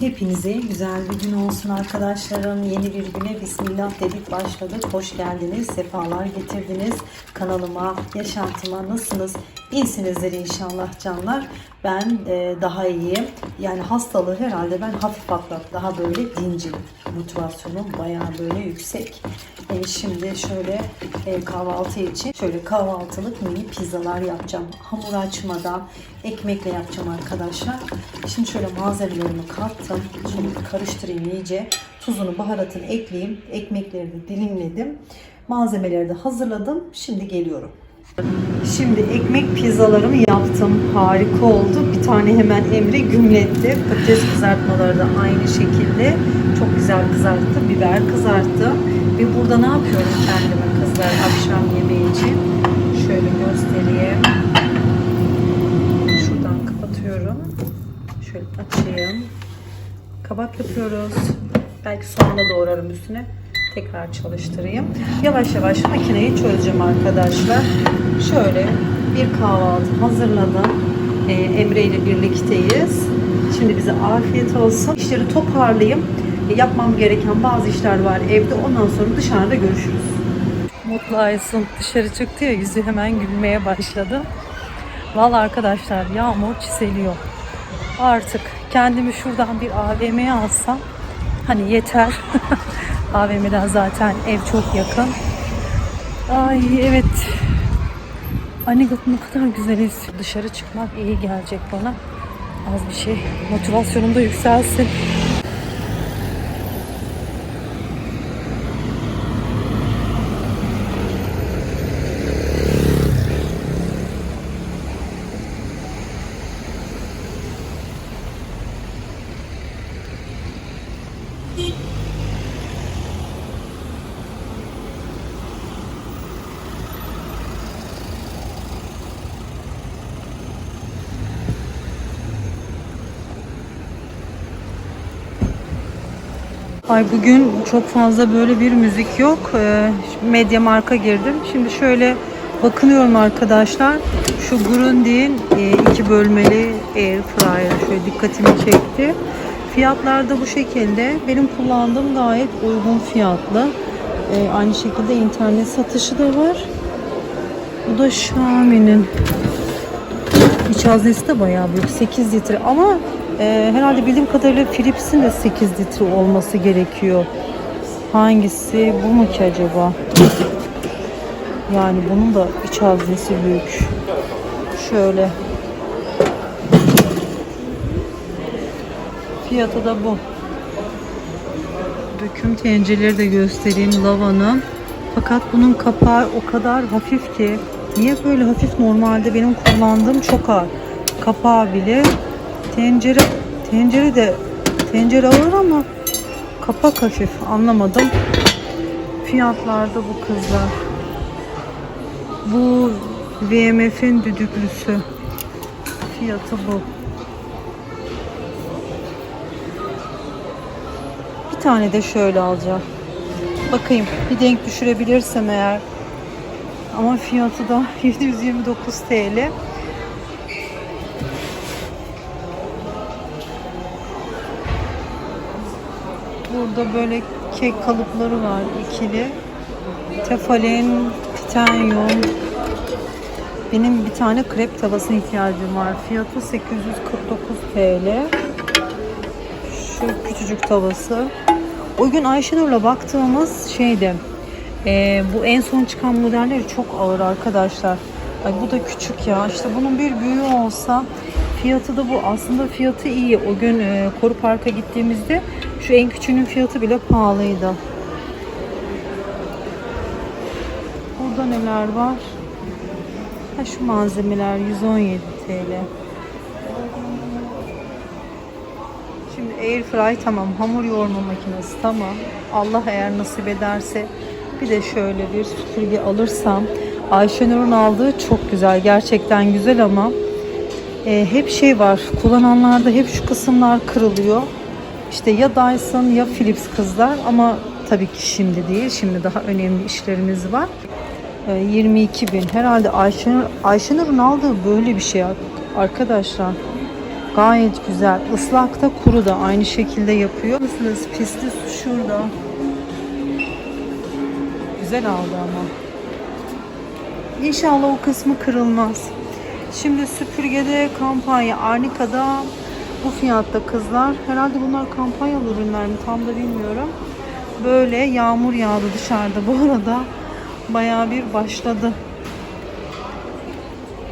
Hepinize güzel bir gün olsun arkadaşlarım. Yeni bir güne Bismillah dedik başladık. Hoş geldiniz, sefalar getirdiniz. Kanalıma, yaşantıma nasılsınız? İyisinizdir inşallah canlar. Ben e, daha iyiyim. Yani hastalığı herhalde ben hafif atlattım. Daha böyle dincim. Motivasyonum bayağı böyle yüksek. E, şimdi şöyle e, kahvaltı için şöyle kahvaltılık mini pizzalar yapacağım. Hamur açmadan ekmekle yapacağım arkadaşlar. Şimdi şöyle malzemelerimi kattım. Şimdi karıştırayım iyice. Tuzunu, baharatını ekleyeyim. Ekmekleri de dilimledim. Malzemeleri de hazırladım. Şimdi geliyorum. Şimdi ekmek pizzalarımı yaptım. Harika oldu. Bir tane hemen Emre gümletti. Patates kızartmaları da aynı şekilde. Çok güzel kızarttı. Biber kızarttı. Ve burada ne yapıyorum kendime kızlar akşam yemeği için? Şöyle göstereyim. Şuradan kapatıyorum. Şöyle açayım. Kabak yapıyoruz. Belki soğanla doğrarım üstüne. Tekrar çalıştırayım. Yavaş yavaş makineyi çözeceğim arkadaşlar. Şöyle bir kahvaltı hazırladım. Ee, Emre ile birlikteyiz. Şimdi bize afiyet olsun. İşleri toparlayayım. E, Yapmam gereken bazı işler var evde. Ondan sonra dışarıda görüşürüz. Mutlu Aysun dışarı çıktı ya yüzü hemen gülmeye başladı. Valla arkadaşlar yağmur çiseliyor. Artık kendimi şuradan bir AVM'ye alsam hani yeter. AVM'den zaten ev çok yakın. Ay evet. Anigat ne kadar güzel esiyor. Dışarı çıkmak iyi gelecek bana. Az bir şey. Motivasyonum da yükselsin. Ay bugün çok fazla böyle bir müzik yok. Ee, medya marka girdim. Şimdi şöyle bakınıyorum arkadaşlar. Şu Grundig'in e, iki bölmeli air fryer şöyle dikkatimi çekti. Fiyatlar da bu şekilde. Benim kullandığım gayet uygun fiyatlı. Ee, aynı şekilde internet satışı da var. Bu da Xiaomi'nin. İç haznesi de bayağı büyük. 8 litre ama e, herhalde bildiğim kadarıyla Philips'in de 8 litre olması gerekiyor. Hangisi bu mu ki acaba? Yani bunun da iç haznesi büyük. Şöyle. Fiyatı da bu. Döküm tencereleri de göstereyim lavanın. Fakat bunun kapağı o kadar hafif ki. Niye böyle hafif? Normalde benim kullandığım çok ağır. Kapağı bile tencere tencere de tencere ağır ama kapak hafif. Anlamadım. Fiyatlarda bu kızlar. Bu VMF'in düdüklüsü. Fiyatı bu. Bir tane de şöyle alacağım. Bakayım bir denk düşürebilirsem eğer. Ama fiyatı da 729 TL. Burada böyle kek kalıpları var ikili. Tefalin, titanyum. Benim bir tane krep tavasına ihtiyacım var. Fiyatı 849 TL. Şu küçücük tavası. O gün Ayşenur'la baktığımız şeydi. e, bu en son çıkan modelleri çok ağır arkadaşlar. Ay bu da küçük ya. İşte bunun bir büyüğü olsa fiyatı da bu. Aslında fiyatı iyi. O gün e, Koru Park'a gittiğimizde şu en küçüğünün fiyatı bile pahalıydı. Burada neler var? Ha şu malzemeler 117 TL. Şimdi air fry tamam, hamur yoğurma makinesi tamam. Allah eğer nasip ederse bir de şöyle bir süpürge alırsam Ayşenur'un aldığı çok güzel. Gerçekten güzel ama e, hep şey var. Kullananlarda hep şu kısımlar kırılıyor. İşte ya Dyson ya Philips kızlar ama tabii ki şimdi değil. Şimdi daha önemli işlerimiz var. E, 22 bin. Herhalde Ayşenur, Ayşenur'un aldığı böyle bir şey arkadaşlar. Gayet güzel. Islakta kuru da aynı şekilde yapıyor. Mısınız? Pisli su şurada. Güzel aldı ama. İnşallah o kısmı kırılmaz. Şimdi süpürgede kampanya. Arnika'da bu fiyatta kızlar. Herhalde bunlar kampanyalı ürünler mi tam da bilmiyorum. Böyle yağmur yağdı dışarıda bu arada. Bayağı bir başladı.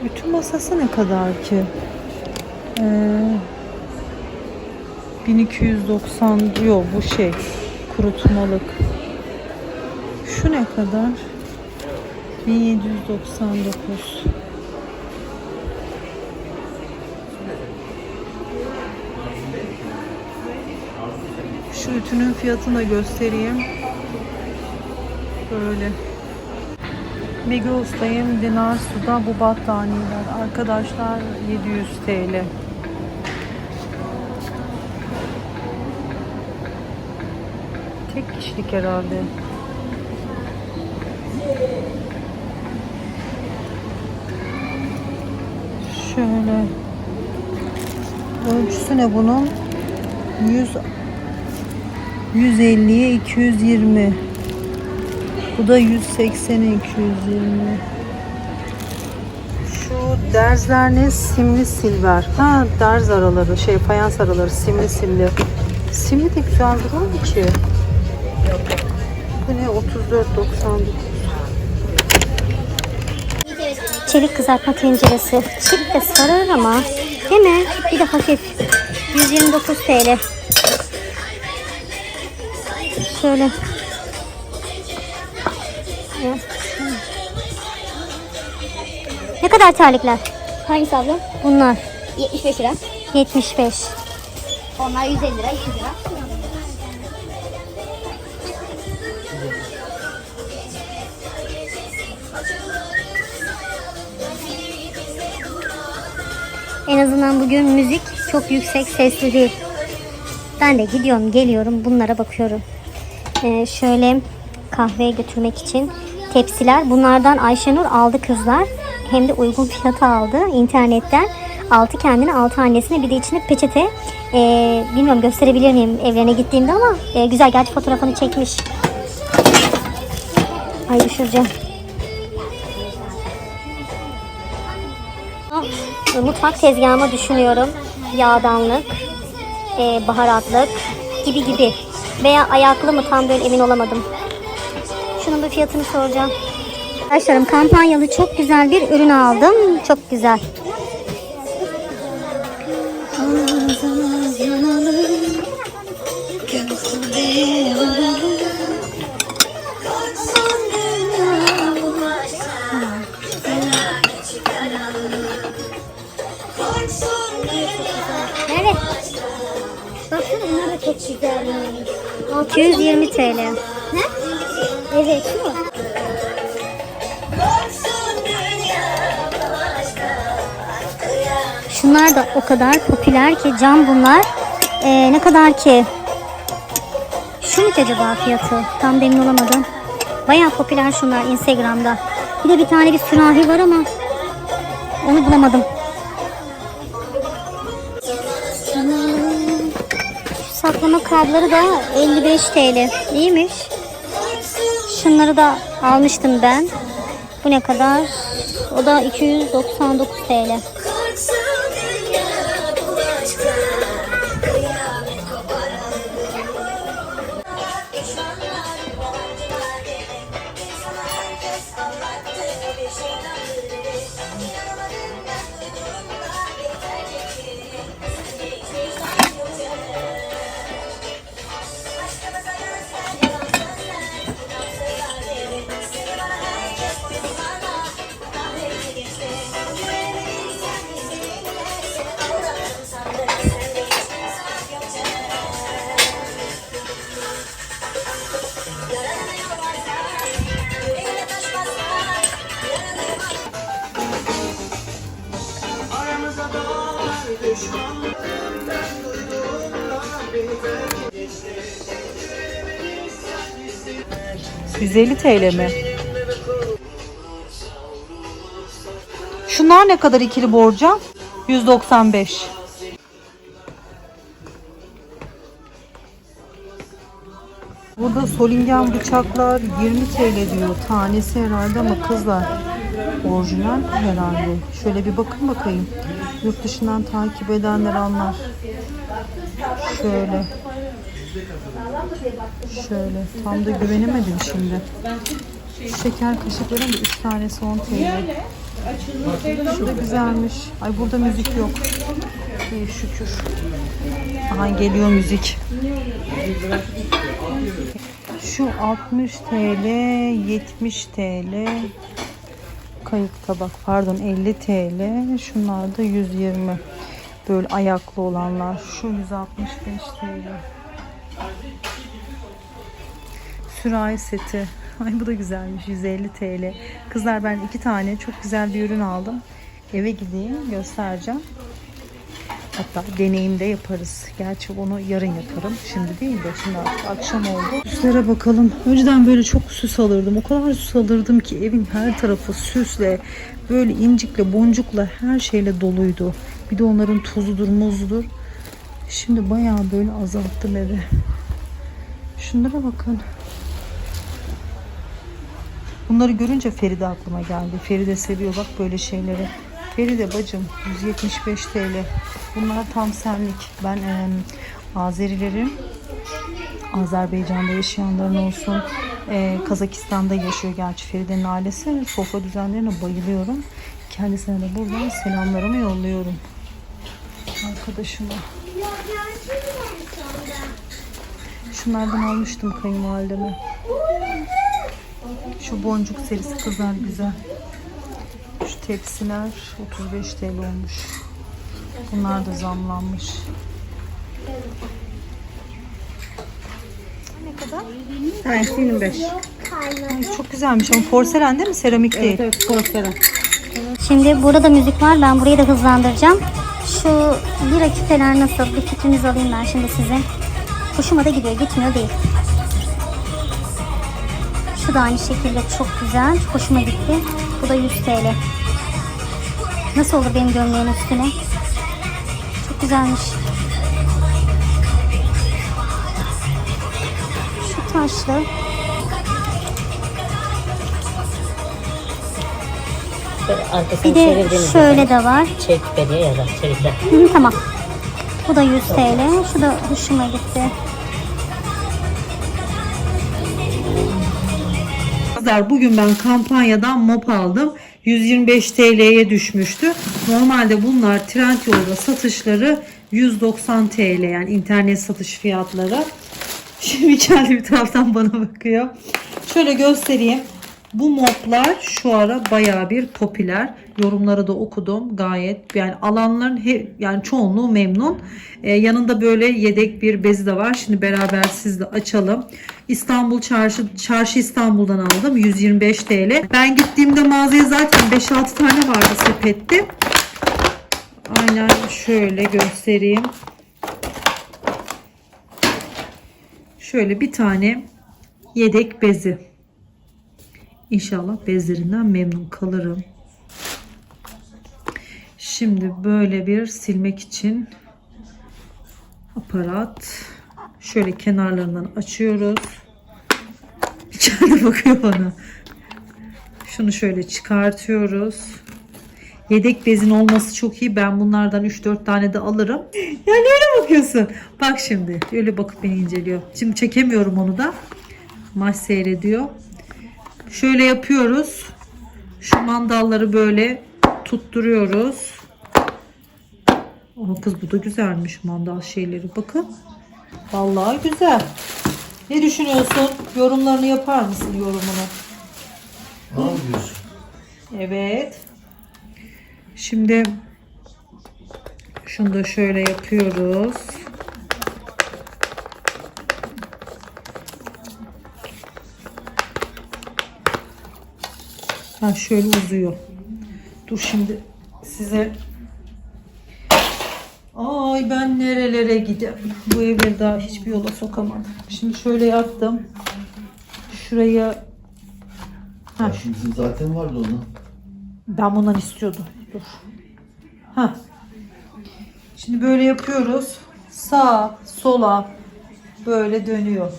Bütün masası ne kadar ki? Ee, 1290 yok bu şey kurutmalık. Şu ne kadar? 1799. Şu ütünün fiyatını göstereyim. Böyle. Migros'tayım. Dinar Su'da bu battaniyeler. Arkadaşlar 700 TL. Tek kişilik herhalde. Şöyle. Ölçüsü ne bunun? 100 150'ye 220. Bu da 180'e 220. Şu derzler ne? Simli silver. Ha derz araları, şey fayans araları simli simli. Simli de güzel durur mu ki? Bu ne? 34.99. Çelik kızartma tenceresi. Çift de sarar ama değil mi? Bir de hafif. 129 TL. Şöyle. Ne kadar terlikler? Hangisi abla? Bunlar 75 lira. 75. Onlar 150 lira, 200 lira. En azından bugün müzik çok yüksek sesli değil. Ben de gidiyorum geliyorum bunlara bakıyorum. Ee, şöyle kahveye götürmek için tepsiler. Bunlardan Ayşenur aldı kızlar. Hem de uygun fiyata aldı internetten. Altı kendine altı annesine bir de içine peçete. Ee, bilmiyorum gösterebilir miyim evlerine gittiğimde ama e, güzel gerçi fotoğrafını çekmiş. Ay düşüreceğim. Mutfak tezgahıma düşünüyorum. Yağdanlık, e, baharatlık gibi gibi. Veya ayaklı mı tam böyle emin olamadım. Şunun da fiyatını soracağım. Arkadaşlarım kampanyalı çok güzel bir ürün aldım. Çok güzel. 620 TL. Ne? Evet şu mu? Şunlar da o kadar popüler ki cam bunlar. Ee, ne kadar ki? Şu mu acaba fiyatı? Tam emin olamadım. Bayağı popüler şunlar Instagram'da. Bir de bir tane bir sürahi var ama onu bulamadım. Saklama kabları da 55 TL. İyiymiş. Şunları da almıştım ben. Bu ne kadar? O da 299 TL. 150 TL mi? Şunlar ne kadar ikili borcam? 195. Burada solingen bıçaklar 20 TL diyor. Tanesi herhalde ama kızlar orijinal herhalde. Şöyle bir bakın bakayım. Yurt dışından takip edenler anlar. Şöyle Şöyle. Tam da güvenemedim şimdi. Şeker kaşıkların da 3 tanesi 10 TL. Şu da güzelmiş. Ay burada müzik yok. İyi şükür. Aha geliyor müzik. Şu 60 TL, 70 TL. Kayık tabak pardon 50 TL. Şunlar da 120. Böyle ayaklı olanlar. Şu 165 TL. Sürahi seti. Ay bu da güzelmiş. 150 TL. Kızlar ben iki tane çok güzel bir ürün aldım. Eve gideyim göstereceğim. Hatta deneyimde yaparız. Gerçi onu yarın yaparım. Şimdi değil de şimdi artık akşam oldu. Süslere bakalım. Önceden böyle çok süs alırdım. O kadar süs alırdım ki evin her tarafı süsle, böyle incikle, boncukla her şeyle doluydu. Bir de onların tuzudur, muzdur. Şimdi bayağı böyle azalttım evi. Şunlara bakın. Bunları görünce Feride aklıma geldi. Feride seviyor bak böyle şeyleri. Feride bacım 175 TL. Bunlar tam senlik. Ben e, Azerilerin Azerbaycan'da yaşayanların olsun e, Kazakistan'da yaşıyor gerçi Feride'nin ailesi. Sofra düzenlerine bayılıyorum. Kendisine de buradan selamlarımı yolluyorum. Arkadaşıma. Şunlardan almıştım kayınvalideme. Şu boncuk serisi kızlar güzel. Şu tepsiler 35 TL olmuş. Bunlar da zamlanmış. Ne kadar? Tanesi 25. Ay, çok güzelmiş ama porselen değil mi? Seramik değil. Evet, porselen. Şimdi burada müzik var. Ben burayı da hızlandıracağım. Şu lira küpeler nasıl? Bir fikrinizi alayım ben şimdi size. Hoşuma da gidiyor. Gitmiyor değil. Şu da aynı şekilde çok güzel. Hoşuma gitti. Bu da 100 TL. Nasıl olur benim gömleğin üstüne? Çok güzelmiş. Şu taşlı. Arkasını Bir de şöyle de var. çek beni ya da çelikler. Hı, tamam. Bu da 100 TL. Şu da hoşuma gitti. Kızlar bugün ben kampanyadan mop aldım. 125 TL'ye düşmüştü. Normalde bunlar Trendyol'da satışları 190 TL yani internet satış fiyatları. Şimdi kendi bir taraftan bana bakıyor. Şöyle göstereyim. Bu moplar şu ara bayağı bir popüler. Yorumları da okudum gayet. Yani alanların he, yani çoğunluğu memnun. Ee, yanında böyle yedek bir bezi de var. Şimdi beraber sizle açalım. İstanbul Çarşı, Çarşı İstanbul'dan aldım. 125 TL. Ben gittiğimde mağazaya zaten 5-6 tane vardı sepette. Aynen şöyle göstereyim. Şöyle bir tane yedek bezi. İnşallah bezlerinden memnun kalırım. Şimdi böyle bir silmek için aparat. Şöyle kenarlarından açıyoruz. İçeride bakıyor bana. Şunu şöyle çıkartıyoruz. Yedek bezin olması çok iyi. Ben bunlardan 3-4 tane de alırım. Ya niye öyle bakıyorsun? Bak şimdi. Öyle bakıp beni inceliyor. Şimdi çekemiyorum onu da. Maç seyrediyor. Şöyle yapıyoruz. Şu mandalları böyle tutturuyoruz. Aa kız bu da güzelmiş mandal şeyleri. Bakın. Vallahi güzel. Ne düşünüyorsun? Yorumlarını yapar mısın yorumunu? Ne yapıyorsun? Evet. Şimdi şunu da şöyle yapıyoruz. Ha şöyle uzuyor. Dur şimdi size Ay ben nerelere gideyim. Bu evleri daha hiçbir yola sokamadım. Şimdi şöyle yaptım. Şuraya Ha, Şimdi bizim zaten vardı ona. ben bundan istiyordum. Dur. Ha. Şimdi böyle yapıyoruz. Sağa, sola böyle dönüyor.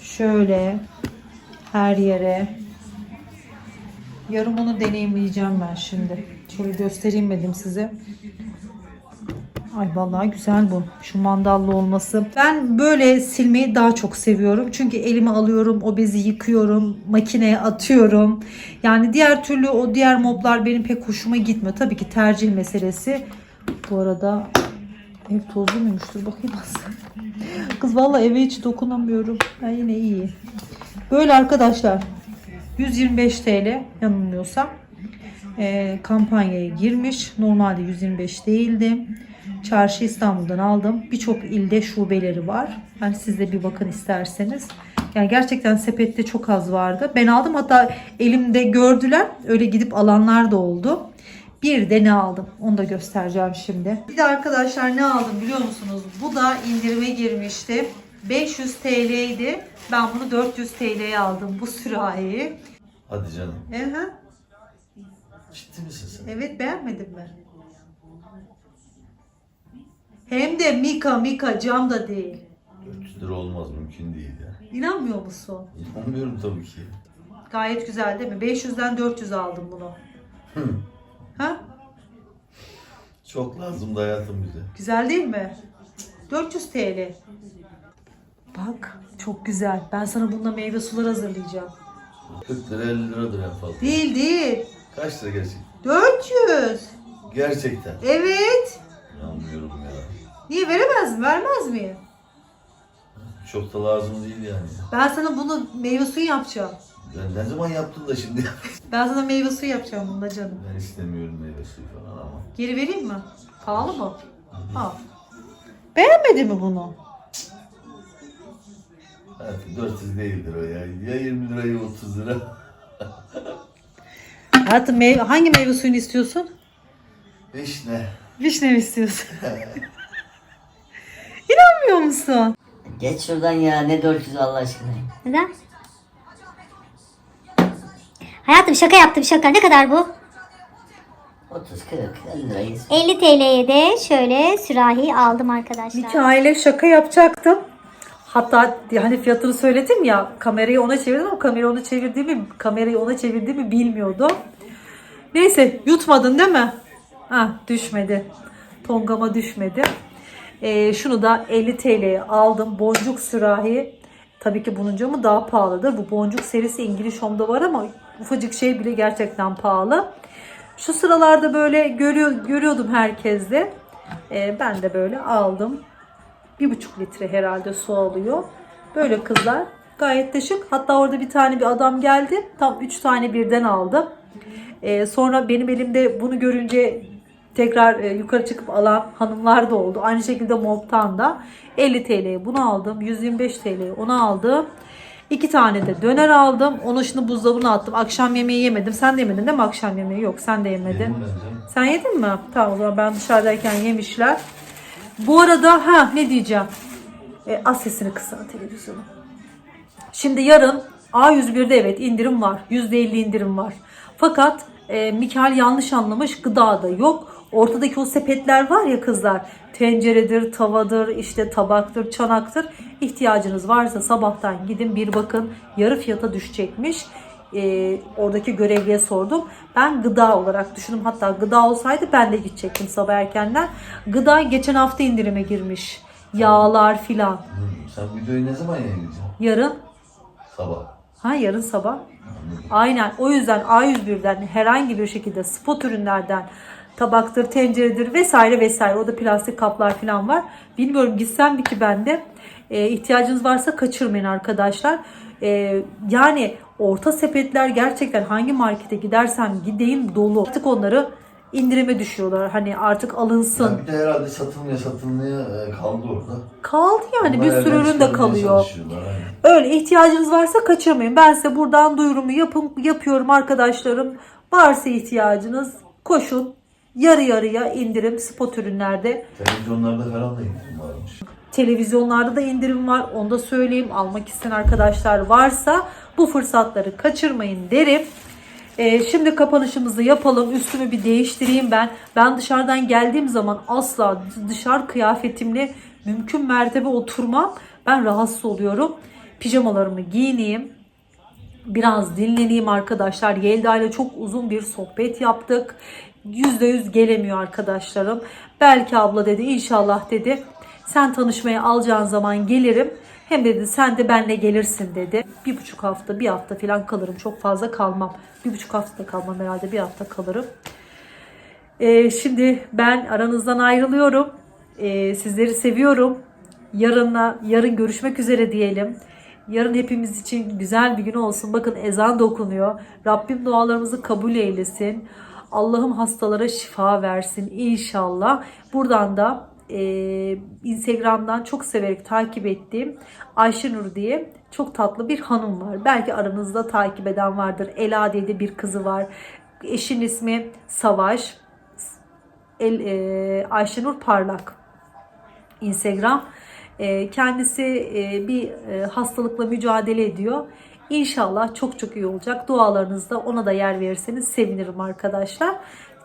Şöyle her yere. Yarım onu deneyimleyeceğim ben şimdi. Şöyle göstereyim dedim size. Ay vallahi güzel bu. Şu mandallı olması. Ben böyle silmeyi daha çok seviyorum. Çünkü elime alıyorum, o bezi yıkıyorum, makineye atıyorum. Yani diğer türlü o diğer moblar benim pek hoşuma gitmiyor. Tabii ki tercih meselesi. Bu arada ev tozlu muymuş? Dur bakayım aslında. Kız vallahi eve hiç dokunamıyorum. Ben yine iyi. Böyle arkadaşlar 125 TL yanılmıyorsam e, kampanyaya girmiş. Normalde 125 değildi. Çarşı İstanbul'dan aldım. Birçok ilde şubeleri var. Hani siz de bir bakın isterseniz. Yani gerçekten sepette çok az vardı. Ben aldım hatta elimde gördüler. Öyle gidip alanlar da oldu. Bir de ne aldım? Onu da göstereceğim şimdi. Bir de arkadaşlar ne aldım biliyor musunuz? Bu da indirime girmişti. 500 TL'ydi. Ben bunu 400 TL'ye aldım bu sürahiyi. Hadi canım. Ehe. Ciddi misin sen? Evet beğenmedin mi? Hem de Mika Mika cam da değil. 400 lira olmaz mümkün değil ya. İnanmıyor musun? İnanmıyorum tabii ki. Gayet güzel değil mi? 500'den 400 aldım bunu. ha? Çok lazımdı hayatım bize. Güzel değil mi? 400 TL. Bak çok güzel. Ben sana bununla meyve suları hazırlayacağım. 40 lira 50 liradır en fazla. Değil değil. Kaç lira gerçek? 400. Gerçekten. Evet. İnanmıyorum ya. Niye veremez mi? Vermez miyim? Çok da lazım değil yani. Ben sana bunu meyve suyu yapacağım. Ben ne zaman yaptın da şimdi? Ben sana meyve suyu yapacağım bunda canım. ben istemiyorum meyve suyu falan ama. Geri vereyim mi? Pahalı mı? Al. Beğenmedi mi bunu? Hayatım 400 değildir o ya. Ya 20 lira ya 30 lira. Hayatım meyve, hangi meyve suyunu istiyorsun? Vişne. Vişne mi istiyorsun? İnanmıyor musun? Geç şuradan ya ne 400 Allah aşkına. Neden? Hayatım şaka yaptım şaka. Ne kadar bu? 30 40 50 lirayız. 50 TL'ye de şöyle sürahi aldım arkadaşlar. Mikail'e şaka yapacaktım. Hatta hani fiyatını söyledim ya kamerayı ona çevirdim ama kamerayı ona çevirdiğimi kamerayı ona çevirdiğimi bilmiyordum. Neyse yutmadın değil mi? Ha düşmedi. Tongama düşmedi. Ee, şunu da 50 TL'ye aldım. Boncuk sürahi. Tabii ki bunun camı daha pahalıdır. Bu boncuk serisi İngiliz Home'da var ama ufacık şey bile gerçekten pahalı. Şu sıralarda böyle görüyor, görüyordum herkeste. Ee, ben de böyle aldım. Bir buçuk litre herhalde su alıyor. Böyle kızlar gayet de şık. Hatta orada bir tane bir adam geldi. Tam üç tane birden aldı. Ee, sonra benim elimde bunu görünce tekrar e, yukarı çıkıp alan hanımlar da oldu. Aynı şekilde Mob'tan da 50 TL'ye bunu aldım. 125 TL'ye onu aldım. İki tane de döner aldım. Onu şimdi buzdolabına attım. Akşam yemeği yemedim. Sen de yemedin değil mi akşam yemeği? Yok sen de yemedin. Yedim. Sen yedin mi? Tamam o zaman ben dışarıdayken yemişler. Bu arada ha ne diyeceğim? E, az sesini kıssana televizyonu. Şimdi yarın A101'de evet indirim var. %50 indirim var. Fakat e, Mikael yanlış anlamış gıdada yok. Ortadaki o sepetler var ya kızlar. Tenceredir, tavadır, işte tabaktır, çanaktır. İhtiyacınız varsa sabahtan gidin bir bakın. Yarı fiyata düşecekmiş. E, oradaki görevliye sordum. Ben gıda olarak düşündüm. Hatta gıda olsaydı ben de gidecektim sabah erkenden. Gıda geçen hafta indirime girmiş. Yağlar filan. Hı, Sen videoyu ne zaman yayınlayacaksın? Yarın Sabah. Ha yarın sabah. Aynen. O yüzden A101'den herhangi bir şekilde spot ürünlerden tabaktır, tenceredir vesaire vesaire. Orada plastik kaplar falan var. Bilmiyorum gitsem bir ki ben de. E, ihtiyacınız varsa kaçırmayın arkadaşlar. E, yani orta sepetler gerçekten hangi markete gidersem gideyim dolu. Artık onları indirime düşüyorlar. Hani artık alınsın. Ya bir de herhalde satılmaya satılmaya e, kaldı orada. Kaldı yani bir Onlar sürü elden ürün de kalıyor. Öyle ihtiyacınız varsa kaçırmayın. Ben size buradan duyurumu yapın, yapıyorum arkadaşlarım. Varsa ihtiyacınız koşun. Yarı yarıya indirim spot ürünlerde. Televizyonlarda falan da indirim varmış. Televizyonlarda da indirim var. Onu da söyleyeyim. Almak isteyen arkadaşlar varsa bu fırsatları kaçırmayın derim. Ee, şimdi kapanışımızı yapalım. Üstümü bir değiştireyim ben. Ben dışarıdan geldiğim zaman asla dışarı kıyafetimle mümkün mertebe oturmam. Ben rahatsız oluyorum. pijamalarımı giyineyim. Biraz dinleneyim arkadaşlar. Yelda ile çok uzun bir sohbet yaptık. %100 gelemiyor arkadaşlarım. Belki abla dedi inşallah dedi. Sen tanışmaya alacağın zaman gelirim. Hem dedi sen de benle gelirsin dedi. Bir buçuk hafta bir hafta falan kalırım. Çok fazla kalmam. Bir buçuk hafta kalmam herhalde bir hafta kalırım. Ee, şimdi ben aranızdan ayrılıyorum. Ee, sizleri seviyorum. Yarınla yarın görüşmek üzere diyelim. Yarın hepimiz için güzel bir gün olsun. Bakın ezan da okunuyor. Rabbim dualarımızı kabul eylesin. Allah'ım hastalara şifa versin inşallah. Buradan da e, Instagram'dan çok severek takip ettiğim Ayşenur diye çok tatlı bir hanım var. Belki aranızda takip eden vardır. Ela diye de bir kızı var. Eşin ismi Savaş. El, e, Ayşenur Parlak. Instagram. E, kendisi e, bir e, hastalıkla mücadele ediyor. İnşallah çok çok iyi olacak. Dualarınızda ona da yer verirseniz sevinirim arkadaşlar.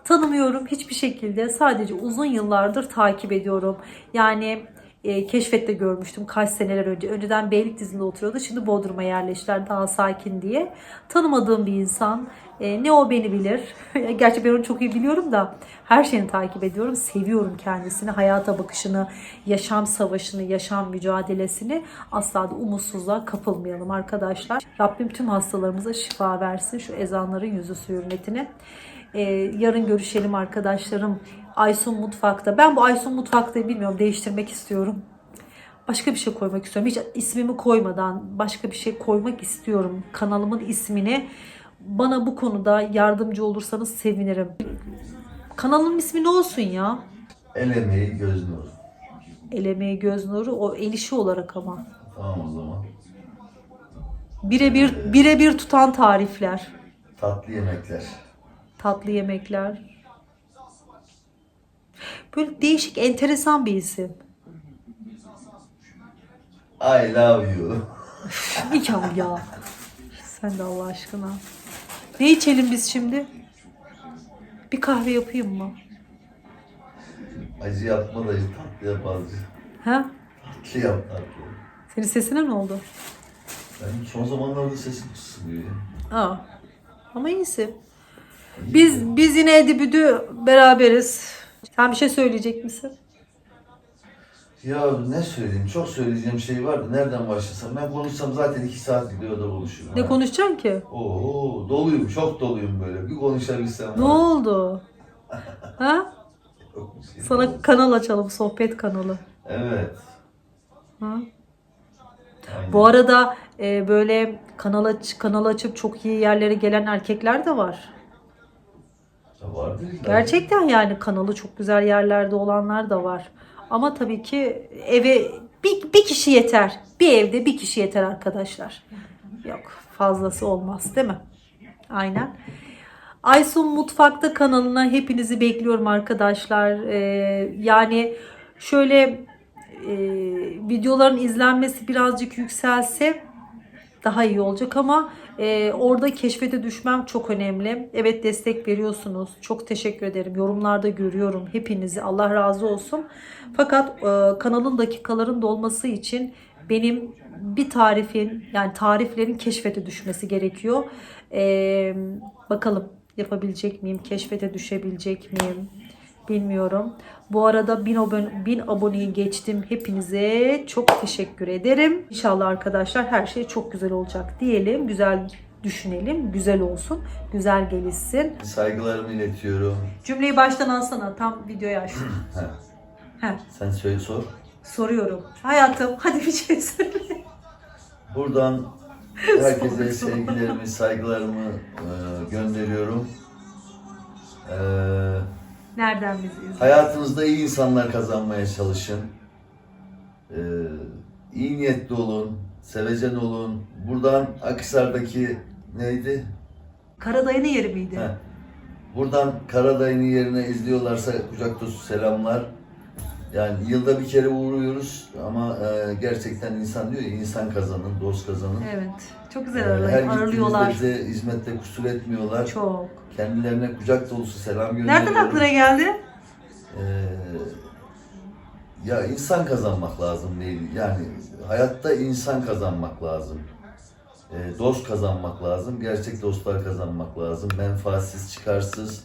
Tanımıyorum hiçbir şekilde. Sadece uzun yıllardır takip ediyorum. Yani e, keşfette görmüştüm kaç seneler önce. Önceden Beylikdüzü'nde oturuyordu. Şimdi Bodrum'a yerleştiler daha sakin diye. Tanımadığım bir insan. E, ne o beni bilir. Gerçi ben onu çok iyi biliyorum da her şeyini takip ediyorum. Seviyorum kendisini, hayata bakışını, yaşam savaşını, yaşam mücadelesini. Asla da umutsuzluğa kapılmayalım arkadaşlar. Rabbim tüm hastalarımıza şifa versin. Şu ezanların yüzü hürmetine. E, yarın görüşelim arkadaşlarım. Aysun Mutfak'ta. Ben bu Aysun Mutfak'ta bilmiyorum değiştirmek istiyorum. Başka bir şey koymak istiyorum. Hiç ismimi koymadan başka bir şey koymak istiyorum. Kanalımın ismini. Bana bu konuda yardımcı olursanız sevinirim. Kanalın ismi ne olsun ya? El emeği göz nuru. El emeği göz nuru o el işi olarak ama. Tamam o zaman. Birebir birebir tutan tarifler. Tatlı yemekler. Tatlı yemekler. Böyle değişik enteresan bir isim. I love you. Nikah ya. Sen de Allah aşkına. Ne içelim biz şimdi? Bir kahve yapayım mı? Acı yapma da tatlı yap azıcık. Ha? Tatlı yap tatlı. Senin sesine ne oldu? Ben son zamanlarda sesim kısılıyor. ya. Aa. Ama iyisin. Biz biz yine Edibüdü beraberiz. Sen bir şey söyleyecek misin? Ya ne söyleyeyim? Çok söyleyeceğim şey vardı. Nereden başlasam? Ben konuşsam zaten iki saat gidiyor da konuşurum. Ne ha. konuşacaksın ki? Oo, doluyum, çok doluyum böyle. Bir konuşabilsem. Ne var. oldu? Ha? Yok şey. Sana kanal açalım, sohbet kanalı. Evet. Ha? Aynen. Bu arada e, böyle kanal aç, kanal açıp çok iyi yerlere gelen erkekler de var. Gerçekten yani kanalı çok güzel yerlerde olanlar da var. Ama tabii ki eve bir, bir kişi yeter. Bir evde bir kişi yeter arkadaşlar. Yok fazlası olmaz değil mi? Aynen. Aysun Mutfak'ta kanalına hepinizi bekliyorum arkadaşlar. Ee, yani şöyle e, videoların izlenmesi birazcık yükselse daha iyi olacak ama e, orada keşfete düşmem çok önemli. Evet destek veriyorsunuz. Çok teşekkür ederim. Yorumlarda görüyorum hepinizi. Allah razı olsun. Fakat e, kanalın dakikaların dolması için benim bir tarifin yani tariflerin keşfete düşmesi gerekiyor. E, bakalım yapabilecek miyim? Keşfete düşebilecek miyim? Bilmiyorum. Bu arada 1000 abone, 1000 aboneyi geçtim. Hepinize çok teşekkür ederim. İnşallah arkadaşlar her şey çok güzel olacak diyelim. Güzel düşünelim. Güzel olsun. Güzel gelişsin. Saygılarımı iletiyorum. Cümleyi baştan alsana. Tam videoyu aç. Heh, sen söyle sor. soruyorum. Hayatım hadi bir şey söyle. Buradan herkese sevgilerimi, saygılarımı e, gönderiyorum. E, Nereden bizi izliyorsun? hayatınızda iyi insanlar kazanmaya çalışın. E, iyi niyetli olun, sevecen olun. Buradan Akhisar'daki neydi? Karadayı'nın yeri miydi? Heh. Buradan Karadayı'nın yerine izliyorlarsa kucak dolusu selamlar. Yani yılda bir kere uğruyoruz ama e, gerçekten insan diyor ya insan kazanın, dost kazanın. Evet. Çok güzel E, her ağırlay- gittiğimizde bize hizmette kusur etmiyorlar. Çok. Kendilerine kucak dolusu selam gönderiyorum. Nereden aklına geldi? E, ya insan kazanmak lazım değil. Yani hayatta insan kazanmak lazım. E, dost kazanmak lazım. Gerçek dostlar kazanmak lazım. Menfaatsiz, çıkarsız,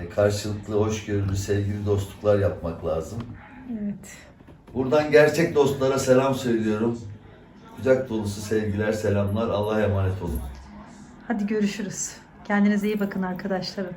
e, karşılıklı, hoşgörülü, sevgili dostluklar yapmak lazım. Evet. Buradan gerçek dostlara selam söylüyorum. Kucak dolusu sevgiler, selamlar. Allah'a emanet olun. Hadi görüşürüz. Kendinize iyi bakın arkadaşlarım.